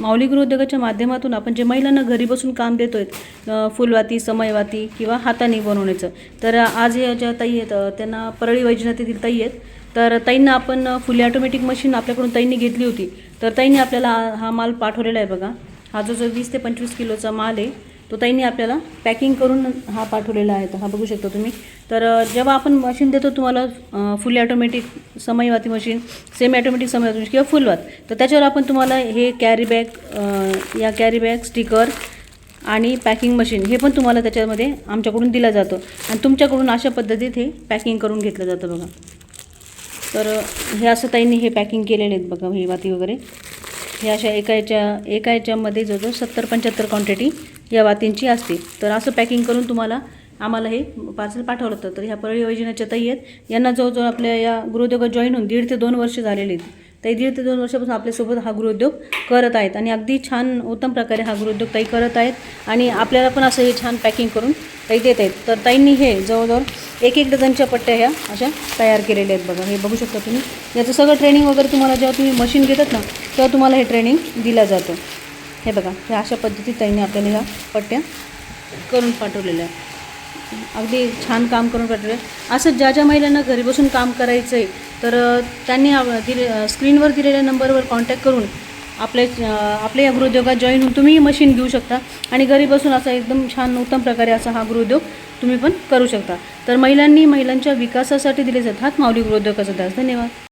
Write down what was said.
माऊली गृहोद्योगाच्या माध्यमातून आपण जे महिलांना घरी बसून काम देतो आहे फुलवाती समयवाती किंवा हाताने बनवण्याचं. तर आज या ज्या ताई आहेत त्यांना परळी वैजनाथ ताई आहेत. तर ताईंना आपण फुली ऑटोमॅटिक मशीन आपल्याकडून ताईंनी घेतली होती. तर ताईंनी आपल्याला हा माल पाठवलेला आहे बघा. हा जो जो वीस ते पंचवीस किलोचा माल आहे तो ताईंनी आपल्याला पॅकिंग करून हा पाठवलेला आहे हा बघू शकता तुम्ही. तर जेव्हा आपण मशीन देतो तुम्हाला अ, फुली ऑटोमॅटिक समयवाती मशीन सेमी ॲटोमॅटिक समयवाती मशीन किंवा फुलवात तर त्याच्यावर आपण तुम्हाला हे कॅरी बॅग या कॅरी बॅग स्टिकर आणि पॅकिंग मशीन हे पण तुम्हाला त्याच्यामध्ये आमच्याकडून दिलं जातं. आणि तुमच्याकडून अशा पद्धतीत हे पॅकिंग करून घेतलं जातं बघा. तर हे असं ताईंनी हे पॅकिंग केलेले आहेत बघा ही वाती वगैरे. हे अशा एका याच्या एका याच्यामध्ये जवळजवळ सत्तर पंच्याहत्तर क्वांटिटी या वातींची असते तर असं पॅकिंग करून तुम्हाला आम्हाला हे पार्सल पाठवलं होतं. तर ह्या परळी योजनेच्या ताई आहेत. यांना जवळजवळ आपल्या या गृहोद्योगात जॉईन होऊन दीड ते दोन वर्ष झालेले आहेत. ताई दीड ते दोन वर्षापासून आपल्यासोबत हा गृहोद्योग करत आहेत. आणि अगदी छान उत्तम प्रकारे हा गृहोद्योग ताई करत आहेत. आणि आपल्याला पण असं हे छान पॅकिंग करून ताई देत आहेत. तर ताईंनी हे जवळजवळ एक एक डझनच्या पट्ट्या ह्या अशा तयार केलेल्या आहेत बघा. हे बघू शकता तुम्ही. याचं सगळं ट्रेनिंग वगैरे तुम्हाला जेव्हा तुम्ही मशीन घेतात ना तेव्हा तुम्हाला हे ट्रेनिंग दिलं जातं. हे बघा हे अशा पद्धतीत त्यांनी आपल्याला ह्या पट्ट्या करून पाठवलेल्या आहे अगदी छान काम करून पाठवलं आहे असं ज्या ज्या महिलांना घरी बसून काम करायचं आहे तर त्यांनी दिले स्क्रीनवर दिलेल्या नंबरवर कॉन्टॅक्ट करून आपल्या आपल्या या गृहोद्योगात जॉईन होऊन तुम्ही मशीन घेऊ शकता आणि घरी बसून असा एकदम छान उत्तम प्रकारे असा हा गृहोद्योग तुम्ही पण करू शकता. तर महिलांनी महिलांच्या विकासासाठी दिले जातात हात माऊली गृहोद्योगाचा दास. धन्यवाद.